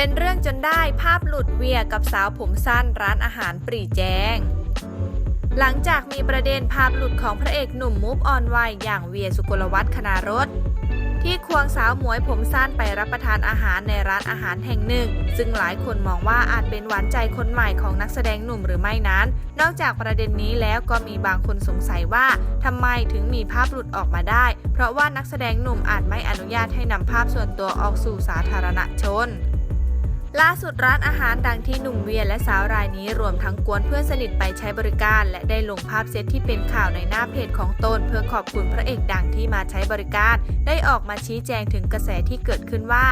เป็นเรื่องจนได้ภาพหลุดเวียกับสาวผมสั้นร้านอาหารปรีแจง หลังจากมีประเด็นภาพหลุดของพระเอกหนุ่มมุกออนไวอย่างเวียสุกลวัฒน์คณารถที่ควงสาวหมวยผมสั้นไปรับประทานอาหารในร้านอาหารแห่งหนึ่ง ซึ่งหลายคนมองว่าอาจเป็นหวานใจคนใหม่ของนักแสดงหนุ่มหรือไม่นั้น นอกจากประเด็นนี้แล้วก็มีบางคนสงสัยว่าทำไมถึงมีภาพหลุดออกมาได้ เพราะว่านักแสดงหนุ่มอาจไม่อนุญาตให้นำภาพส่วนตัวออกสู่สาธารณชน ล่าสุดร้านอาหารดังที่หนุ่มเวียและสาวรายนี้รวมทั้งกวนเพื่อนสนิทไปใช้บริการ และได้ลงภาพเซตที่เป็นข่าวในหน้าเพจของตน เพื่อขอบคุณพระเอกดังที่มาใช้บริการ ได้ออกมาชี้แจงถึงกระแสที่เกิดขึ้นว่า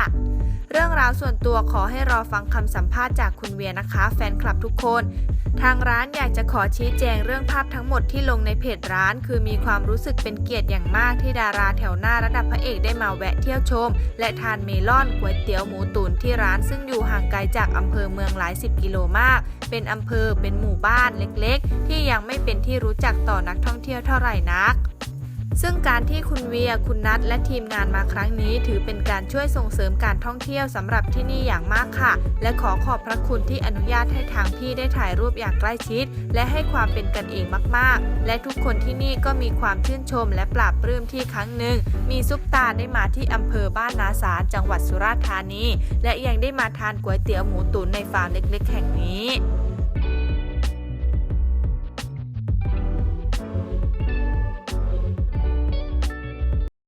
เรื่องราวส่วนตัวขอให้รอฟังคำสัมภาษณ์จากคุณเวียนะคะ แฟนคลับทุกคน ทางร้านอยากจะขอชี้แจงเรื่องภาพทั้งหมดที่ลงในเพจร้าน คือมีความรู้สึกเป็นเกียรติอย่างมากที่ดาราแถวหน้าระดับพระเอกได้มาแวะเที่ยวชม และทานเมลอนก๋วยเตี๋ยวหมูตุ๋นที่ร้านซึ่งอยู่ห่างไกลจากอำเภอเมืองหลายสิบกิโลมาก เป็นอำเภอเป็นหมู่บ้านเล็ก ๆ ที่ยังไม่เป็นที่รู้จักต่อนักท่องเที่ยวเท่าไหร่นัก ซึ่งการที่คุณเวีย คุณนัทและทีมงานมาครั้งนี้ ถือเป็นการช่วยส่งเสริมการท่องเที่ยวสำหรับที่นี่อย่างมากค่ะ และขอขอบพระคุณที่อนุญาตให้ทางพี่ได้ถ่ายรูปอย่างใกล้ชิด และให้ความเป็นกันเองมากๆ และทุกคนที่นี่ก็มีความชื่นชม และปราบปลื้มที่ครั้งหนึ่ง มีซุปตาได้มาที่อำเภอบ้านนาสารจังหวัดสุราษฎร์ธานี และยังได้มาทานก๋วยเตี๋ยวหมูตุ๋นในฟาร์มเล็ก ๆ แห่งนี้